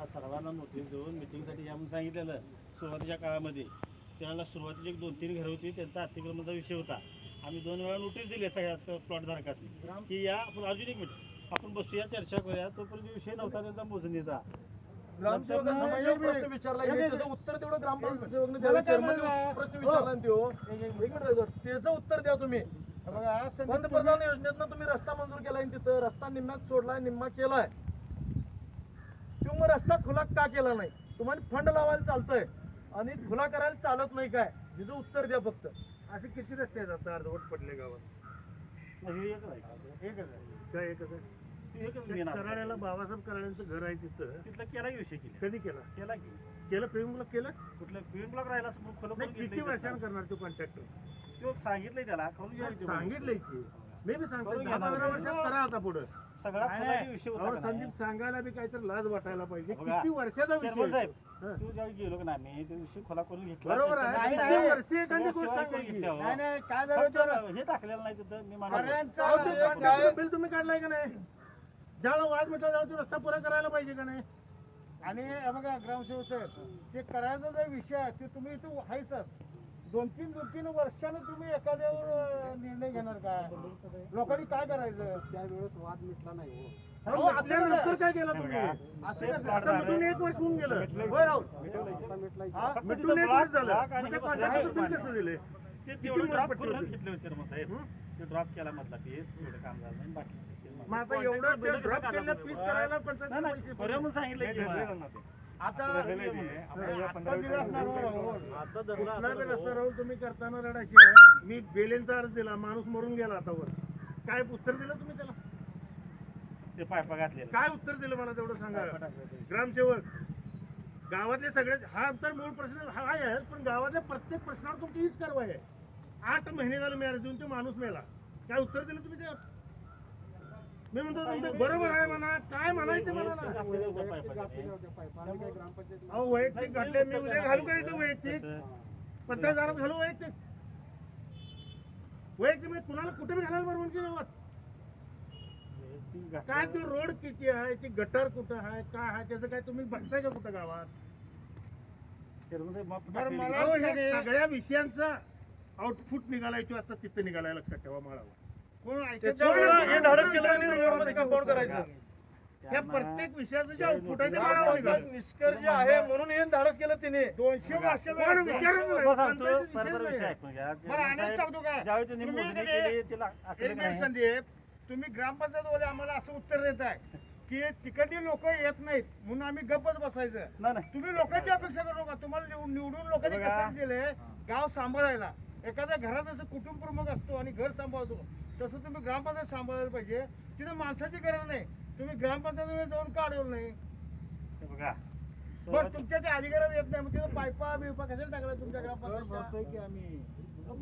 त्यांना सर्वांना नोटीस देऊन मिटिंगसाठी या म्हणून सांगितलेलं सुरुवातीच्या काळामध्ये. त्यावेळेला सुरुवातीची एक दोन तीन घरं होती त्यांचा अतिक्रमणाचा विषय होता. आम्ही दोन वेळा नोटीस दिली सगळ्या प्लॉट धारकांनी की या आपण अजून एक मिनिट आपण बसूया चर्चा करूया. तोपर्यंत विषय नव्हता त्यांचा मोजणीचा. प्रश्न विचारला उत्तर तेवढं ग्रामपंचायत प्रश्न विचारला राजा, त्याचं उत्तर द्या तुम्ही. पंतप्रधान योजनेतनं तुम्ही रस्ता मंजूर केलाय तिथं रस्ता निम्म्यात सोडलाय निम्मा केलाय. मग रस्ता खुला का केला नाही? तुम्हाला फंड लावायला चालतंय. आणि खुला करायला चालत नाही काय? तिचं उत्तर द्या फक्त. असे किती रस्ते आहेत आता? अर्धवट पडले गावात. हे एकच आहे एकच आहे. काय एकच आहे? ते एकच त्या घेणार कराड्याला बाबासाहेब कराड्यांचं घर आहे तिथं. तिथला केला की विषय केला? कधी केला? केला की. केलं? प्रेमला केलं? कुठलं? पिन ब्लॉक राहिला किती वर्षानं. करणार तो कॉन्ट्रॅक्टर तो सांगितलंय त्याला. सांगितलंय की. मी बी सांगतो करून दहा घेणार पंधरा नाही. वर्षात करा आता पुढं. सगळा खोलाची विषय होता अहो का नाही? संदीप सांगायला बी काहीतरी लाज वाटायला पाहिजे. बघा, किती वर्षाचा विषय साहेब हं. तू ज्यावेळी गेलो का नाही तो विषय खोला करून घेतला बरोबर आहे. त्याच्यात किती नाही, वर्षे एखादी गोष्ट सांगायची. नाही नाही काय झालं हे टाकलेलं नाही तिथं मी मानतो. अहो, ते काय- contractor बिल तुम्ही काढलाय का नाही? ज्याला वाद मिटला जाऊ तो रस्ता पुरा करायला पाहिजे का नाही? आणि हे बघा ग्रामसेवक साहेब ते करायचा जो विषय आहे ते तुम्ही इथं आहे सर दोन तीन दोन तीन वर्षानं तुम्ही एखाद्यावर निर्णय घेणार काय? लोकांनी काय करायचं? त्यावेळेस वाद मिटला नाही अहो, असल्यानंतर काय केलं तुम्ही? असं मिटून. एक वर्ष होऊन गेलं. हा, मिटून एक वर्ष झालं. हे बिल कसं दिले? ड्रॉप हं? केला मधला पीस थोडं काम झालं नाही बाकी मग आता एवढं ड्रॉप केलं पीस करायला पंचायत सांगितलं. आता तुम्ही करताना आहे. मी बेलेंचा अर्ज दिला माणूस मरून गेला आता वर. काय उत्तर दिलं तुम्ही त्याला? ते पायपा घातलेलं. काय उत्तर दिलं मला तेवढं सांगा? ग्रामसेवक गावातले सगळे हा तर मूळ प्रश्न हा आहे पण गावातल्या प्रत्येक प्रश्नावर तुमची हीच कारवाई आहे. आठ महिने झाले मी अर्ज देऊन तो माणूस मेला. काय उत्तर दिलं तुम्ही त्या मी म्हणतो तुमचं बरोबर आहे म्हणा काय म्हणायचं ना अहो वैयक्तिक घडले मी उद्या घालू का इथं वैयक्तिक? दारात घालू वैयक्तिक? वैयक्तिक म्हणजे कुणाला कुठे बी घालायला बरोबर गावात काय तो रोड किती आहे ती गटर कुठं आहे काय आहे त्याचं काय तुम्ही बघताय का कुठं गावात? बरं, मला. सगळ्या विषयांचा आउटपुट निघालाय तो आता तिथं निघालाय लक्षात ठेवा माळावर. त्याच्यामुळे हे धाडस केलं आणि रोडमध्ये कंपाऊंड करायचं? त्या प्रत्येक विषयाचं जे आउटपुट आहे ते माळावर निघालं निष्कर्ष आहे म्हणून हे धाडस केलं तिने. दोनशे वर्ष कोण विचारत नाही. पंचायतीत विषय बरोबर विषय नाही. ऐकून घ्या. बरं, आणि साहेब, सांगतो काय? ज्यावेळी त्यांनी तुम्ही मोजणी इकडे- केली तिला आखलं एक मिनिट नाही. संदीप. तुम्ही ग्रामपंचायत आम्हाला असं उत्तर देत आहे की तिकडली लोक येत नाहीत म्हणून आम्ही गप्पच बसायचं. तुम्ही लोकांची अपेक्षा करू नका. तुम्हाला निवड- निवडून लोकांनी. कसं दिले गाव सांभाळायला. एखाद्या घरात जसं कुटुंब प्रमुख असतो आणि घर सांभाळतो. तसं तुम्ही ग्रामपंचायत सांभाळायला पाहिजे. तिथे माणसाची गरज नाही. तुम्ही ग्रामपंचायतीमध्ये जाऊन का अडवलं नाही? हे बघा. बरं तुमच्या ते अधिकारात येत नाही. मग तिथं पायपा बिपा कशाला टाकला तुमच्या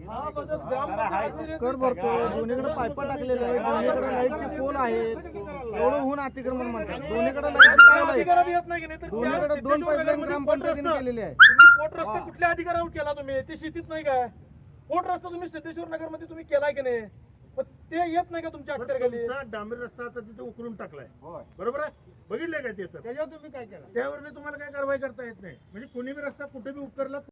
हा बदल ग्रामपंचायत कर भरतो दोन्हीकडे पायपा टाकलेले आहे. दोन्हीकडे लाईटचे पोल आहेत. एवढं होऊन अतिक्रमण म्हणतात. दोन्हीकडे लाईटचे आहेत. येत नाही की नाही तर त्या दोन्हीकडे दोन सिद्धेश्वर पाईपलाईन नगरमध्ये ग्रामपंचायतीने केलेले रस्ता- तुम्ही पोट रस्ता कुठल्या अधिकारावर केला तुम्ही? ते शेतीत नाही काय? पोट रस्ता तुम्ही सिद्धेश्वर नगरमध्ये तुम्ही केलाय की नाही? पण ते येत नाही का तुमच्या तुमचा डांबरी रस्ता आता तिथे उकरून टाकलाय. बरोबर आहे? बघितलंय का ते तर? त्याच्यावर तुम्ही काय केलं त्यावर बी तुम्हाला काय कारवाई करता येत नाही. म्हणजे कोणी बी रस्ता कुठे बी उपकरला